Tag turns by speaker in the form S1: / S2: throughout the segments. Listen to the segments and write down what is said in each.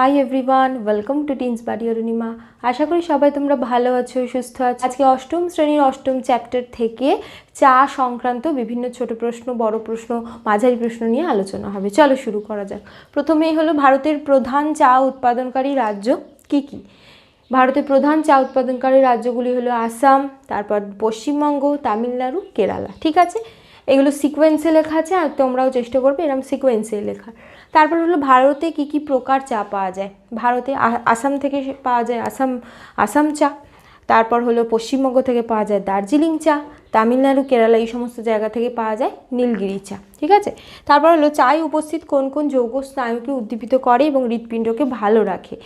S1: High everyone welcome to টিনস বাড়ি অরুণিমা আশা করি সবাই তোমরা ভালো আছো, সুস্থ আছো। আজকে অষ্টম শ্রেণির অষ্টম চ্যাপ্টার থেকে চা সংক্রান্ত বিভিন্ন ছোট প্রশ্ন, বড় প্রশ্ন, মাঝারি প্রশ্ন নিয়ে আলোচনা হবে। চলো শুরু করা যাক। প্রথমেই হলো, ভারতের প্রধান চা উৎপাদনকারী রাজ্য কি কি? ভারতের প্রধান চা উৎপাদনকারী রাজ্যগুলি হলো আসাম, তারপর পশ্চিমবঙ্গ, তামিলনাড়ু, কেরালা। ঠিক আছে? এগুলো সিকোয়েন্সে লেখা আছে আর তোমরাও চেষ্টা করবে এরকম সিকোয়েন্সে লেখা তারপর হলো ভারতে কি কি প্রকার চা পাওয়া যায়? ভারতে আসাম থেকে পাওয়া যায় আসাম আসাম চা, তারপর হলো পশ্চিমবঙ্গ থেকে পাওয়া যায় দার্জিলিং চা, তামিলনাড়ু, কেরালা এই সমস্ত জায়গা থেকে পাওয়া যায় নীলগিরি চা, ঠিক আছে? তারপর হলো চায় উপস্থিত কোন কোন যৌগ স্নায়ুকে উদ্দীপিত করে এবং হৃৎপিণ্ডকে ভালো রাখে?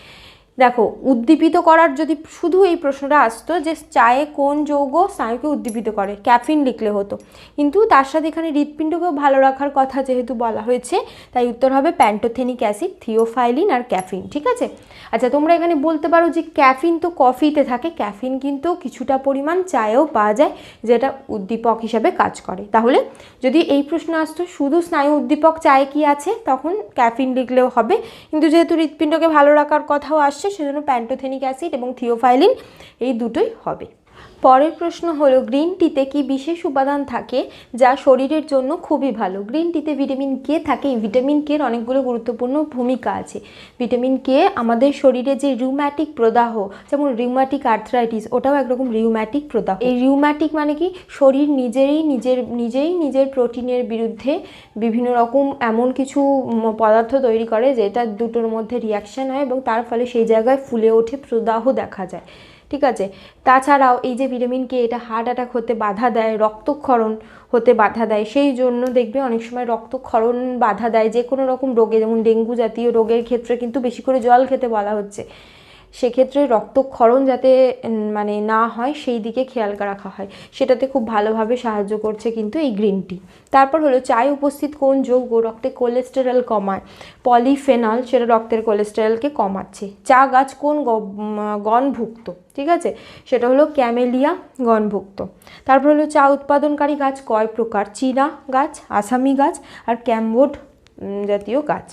S1: দেখো, উদ্দীপিত করার যদি শুধু এই প্রশ্নটা আসতো যে চায়ে কোন যৌগ স্নায়ুকে উদ্দীপিত করে, ক্যাফিন লিখলে হতো। কিন্তু তার সাথে এখানে হৃৎপিণ্ডকেও ভালো রাখার কথা যেহেতু বলা হয়েছে, তাই উত্তর হবে প্যান্টোথেনিক অ্যাসিড, থিওফাইলিন আর ক্যাফিন, ঠিক আছে? আচ্ছা তোমরা এখানে বলতে পারো যে ক্যাফিন তো কফিতে থাকে, ক্যাফিন কিন্তু কিছুটা পরিমাণ চায়েও পাওয়া যায়, যেটা উদ্দীপক হিসাবে কাজ করে। তাহলে যদি এই প্রশ্ন আসতো, শুধু স্নায়ু উদ্দীপক চায়ে কি আছে, তখন ক্যাফিন লিখলেও হবে। কিন্তু যেহেতু হৃৎপিণ্ডকে ভালো রাখার কথাও আসছে সেজন্য প্যান্টোথেনিক অ্যাসিড এবং থিওফাইলিন এই দুটোই হবে। পরের প্রশ্ন হলো গ্রিন টিতে কি বিশেষ উপাদান থাকে যা শরীরের জন্য খুবই ভালো? গ্রিন টিতে ভিটামিন কে থাকে, এই ভিটামিন কের অনেকগুলো গুরুত্বপূর্ণ ভূমিকা আছে। ভিটামিন কে আমাদের শরীরে যে রিউম্যাটিক প্রদাহ, যেমন রিউম্যাটিক আর্থ্রাইটিস ওটাও একরকম রিউম্যাটিক প্রদাহ। এই রিউম্যাটিক মানে কি? শরীর নিজেরই নিজের, নিজেই নিজের প্রোটিনের বিরুদ্ধে বিভিন্ন রকম এমন কিছু পদার্থ তৈরি করে, যেটা দুটোর মধ্যে রিয়াকশন হয় এবং তার ফলে সেই জায়গায় ফুলে ওঠে প্রদাহ দেখা যায়। ঠিক আছে? তাছাড়াও এই যে ভিটামিন কে এটা হার্ট অ্যাটাক হতে বাধা দেয়, রক্তক্ষরণ হতে বাধা দেয়, সেই জন্য দেখবে অনেক সময় রক্তক্ষরণ বাধা দেয় যে কোনো রকম রোগে, যেমন ডেঙ্গু জাতীয় রোগের ক্ষেত্রে কিন্তু বেশি করে জল খেতে বলা হচ্ছে। সেক্ষেত্রে রক্তক্ষরণ যাতে মানে না হয় সেই দিকে খেয়াল রাখা হয়। সেটাতে খুব ভালোভাবে সাহায্য করছে কিন্তু এই গ্রিন টি। তারপর হলো চায়ে উপস্থিত কোন যৌগ রক্তে কোলেস্টেরল কমায়? পলিফেনল সেটা রক্তের কোলেস্টেরলকে কমাচ্ছে। চা গাছ কোন গণভুক্ত? ঠিক আছে? সেটা হলো ক্যামেলিয়া গণভুক্ত। তারপর হলো চা উৎপাদনকারী গাছ কয় প্রকার? চীনা গাছ আসামি গাছ আর ক্যামবোর্ড উম, জাতীয় গাছ।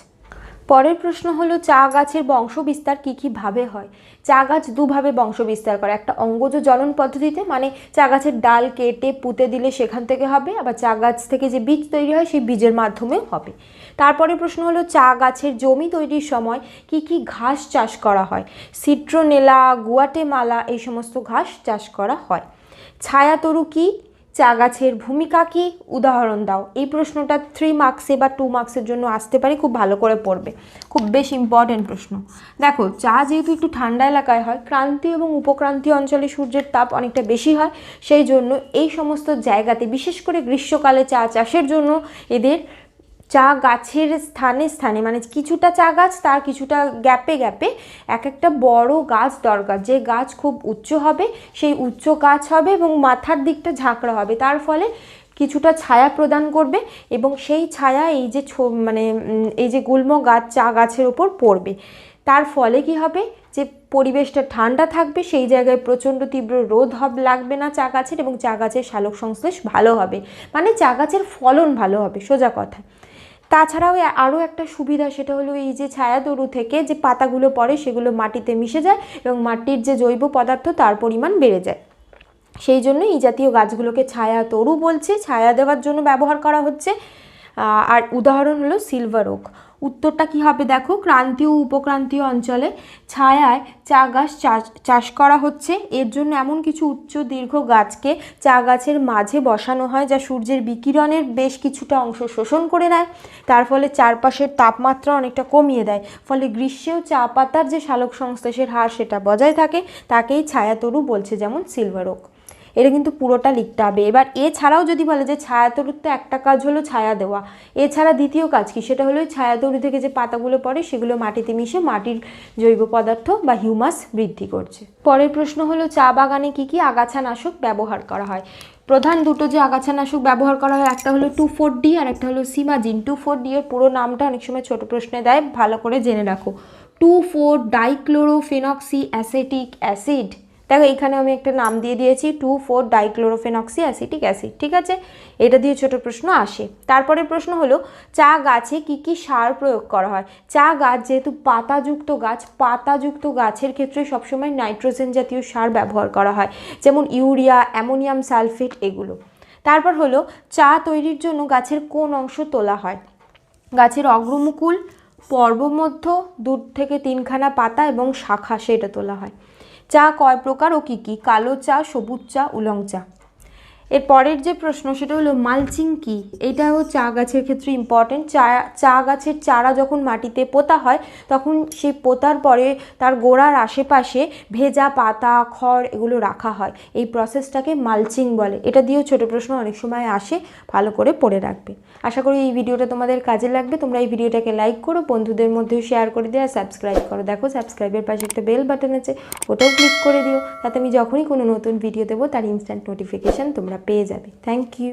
S1: পরের প্রশ্ন হলো, চা গাছের বংশ বিস্তার কী কীভাবে হয়? চা গাছ দুভাবে বংশ বিস্তার করে, একটা অঙ্গজ জ্বলন পদ্ধতিতে মানে চা গাছের ডাল কেটে পুঁতে দিলে সেখান থেকে হবে, আবার চা গাছ থেকে যে বীজ তৈরি হয়, সেই বীজের মাধ্যমেও হবে। তারপরে প্রশ্ন হলো, চা গাছের জমি তৈরির সময় কি কি ঘাস চাষ করা হয়? সিট্রোনেলা গুয়াটেমালা, এই সমস্ত ঘাস চাষ করা হয়। ছায়াতরু কি? চা গাছের ভূমিকা কি? উদাহরণ দাও। এই প্রশ্নটা থ্রি মার্কসে বা টু মার্কসের জন্য আসতে পারে, খুব ভালো করে পড়বে। খুব বেশ ইম্পর্টেন্ট প্রশ্ন। দেখো, চা যেহেতু একটু ঠান্ডা এলাকায় হয় ক্রান্তীয় এবং উপক্রান্তীয় অঞ্চলে সূর্যের তাপ অনেকটা বেশি হয়, সেই জন্য এই সমস্ত জায়গাতে, বিশেষ করে গ্রীষ্মকালে চা চাষের জন্য এদের চা গাছের স্থানে স্থানে মানে কিছুটা চা গাছ, তার কিছুটা গ্যাপে গ্যাপে এক একটা বড় গাছ দরকার। যে গাছ খুব উচ্চ হবে, সেই উচ্চ গাছ হবে এবং মাথার দিকটা ঝাঁকড়া হবে। তার ফলে কিছুটা ছায়া প্রদান করবে এবং সেই ছায়া এই যে মানে এই যে গুল্ম গাছ, চা গাছের ওপর পড়বে। তার ফলে কি হবে? যে পরিবেশটা ঠান্ডা থাকবে, সেই জায়গায় প্রচণ্ড তীব্র রোদ হব, লাগবে না চা গাছের এবং চা গাছের শালক সংশ্লেষ ভালো হবে। মানে চা গাছের ফলন ভালো হবে, সোজা কথা। তাছাড়াও আরও একটা সুবিধা সেটা হলো এই যে ছায়াতরু থেকে যে পাতাগুলো পড়ে সেগুলো মাটিতে মিশে যায় এবং মাটির যে জৈব পদার্থ তার পরিমাণ বেড়ে যায়। সেই জন্য এই জাতীয় গাছগুলোকে ছায়া তরু বলছে। ছায়া দেওয়ার জন্য ব্যবহার করা হচ্ছে। আর উদাহরণ হলো সিলভার ওক উত্তরটা কি হবে দেখো? ক্রান্তীয় উপক্রান্তীয় অঞ্চলে ছায়ায় চা গাছ চাষ করা হচ্ছে। এর জন্য এমন কিছু উচ্চ দীর্ঘ গাছকে চা গাছের মাঝে বসানো হয় যা সূর্যের বিকিরণের বেশ কিছুটা অংশ শোষণ করে নেয়। তার ফলে চারপাশের তাপমাত্রা অনেকটা কমিয়ে দেয়। ফলে গ্রীষ্মেও চা পাতার যে শালক সংশ্লেষের হার সেটা বজায় থাকে। তাকেই ছায়াতরু বলছে যেমন সিলভার ওক এটা কিন্তু পুরোটা লিখতে হবে। এবার এছাড়াও যদি বলে যে ছায়াতরুর তো একটা কাজ হলো ছায়া দেওয়া, এছাড়া দ্বিতীয় কাজ কি? সেটা হলো ছায়াতরু থেকে যে পাতাগুলো পড়ে সেগুলো মাটিতে মিশে মাটির জৈব পদার্থ বা হিউমাস বৃদ্ধি করছে। পরের প্রশ্ন হলো, চা বাগানে কি কি আগাছানাশক ব্যবহার করা হয়? প্রধান দুটো যে আগাছানাশক ব্যবহার করা হয়, একটা হলো টু ফোর ডি আর একটা হলো সিমাজিন। টু ফোর ডি এর পুরো নামটা অনেক সময় ছোট প্রশ্নে দেয়, ভালো করে জেনে রাখো। Two four dichlorophenoxy acetic acid দেখো এখানে আমি একটা নাম দিয়ে দিয়েছি, two four dichlorophenoxy acetic acid, ঠিক আছে? এটা দিয়ে ছোট প্রশ্ন আসে। তারপরে প্রশ্ন হলো, চা গাছে কি কি সার প্রয়োগ করা হয়? চা গাছ যেহেতু পাতাযুক্ত গাছ, পাতাযুক্ত গাছের ক্ষেত্রে সবসময় নাইট্রোজেন জাতীয় সার ব্যবহার করা হয়, যেমন ইউরিয়া, অ্যামোনিয়াম সালফেট, এগুলো। তারপর হলো, চা তৈরির জন্য গাছের কোন অংশ তোলা হয়? গাছের অগ্রমুকুল, পর্বমধ্য দূর থেকে তিনখানা পাতা এবং শাখা সেটা তোলা হয়। চা কয় প্রকার ও কী কী? কালো চা সবুজ চা উলং চা। এর পরের যে প্রশ্ন সেটা হলো মালচিং কি? এটাও চা গাছের ক্ষেত্রে ইম্পর্টেন্ট চা চা গাছের চারা যখন মাটিতে পোতা হয়, তখন সেই পোতার পরে তার গোড়ার আশেপাশে ভেজা পাতা, খড় এগুলো রাখা হয়। এই প্রসেসটাকে মালচিং বলে। এটা দিয়েও ছোট প্রশ্ন অনেক সময় আসে, ভালো করে পড়ে রাখবে। আশা করি এই ভিডিওটা তোমাদের কাজে লাগবে। তোমরা এই ভিডিওটাকে লাইক করো, বন্ধুদের মধ্যেও শেয়ার করে দিও আর সাবস্ক্রাইব করো। দেখো সাবস্ক্রাইবের পাশে একটা বেল বাটন আছে, ওটাও ক্লিক করে দিও। তাতে আমি যখনই কোনো নতুন ভিডিও দেবো, তার ইনস্ট্যান্ট নোটিফিকেশান তোমরা পেয়ে যাবে থ্যাংক ইউ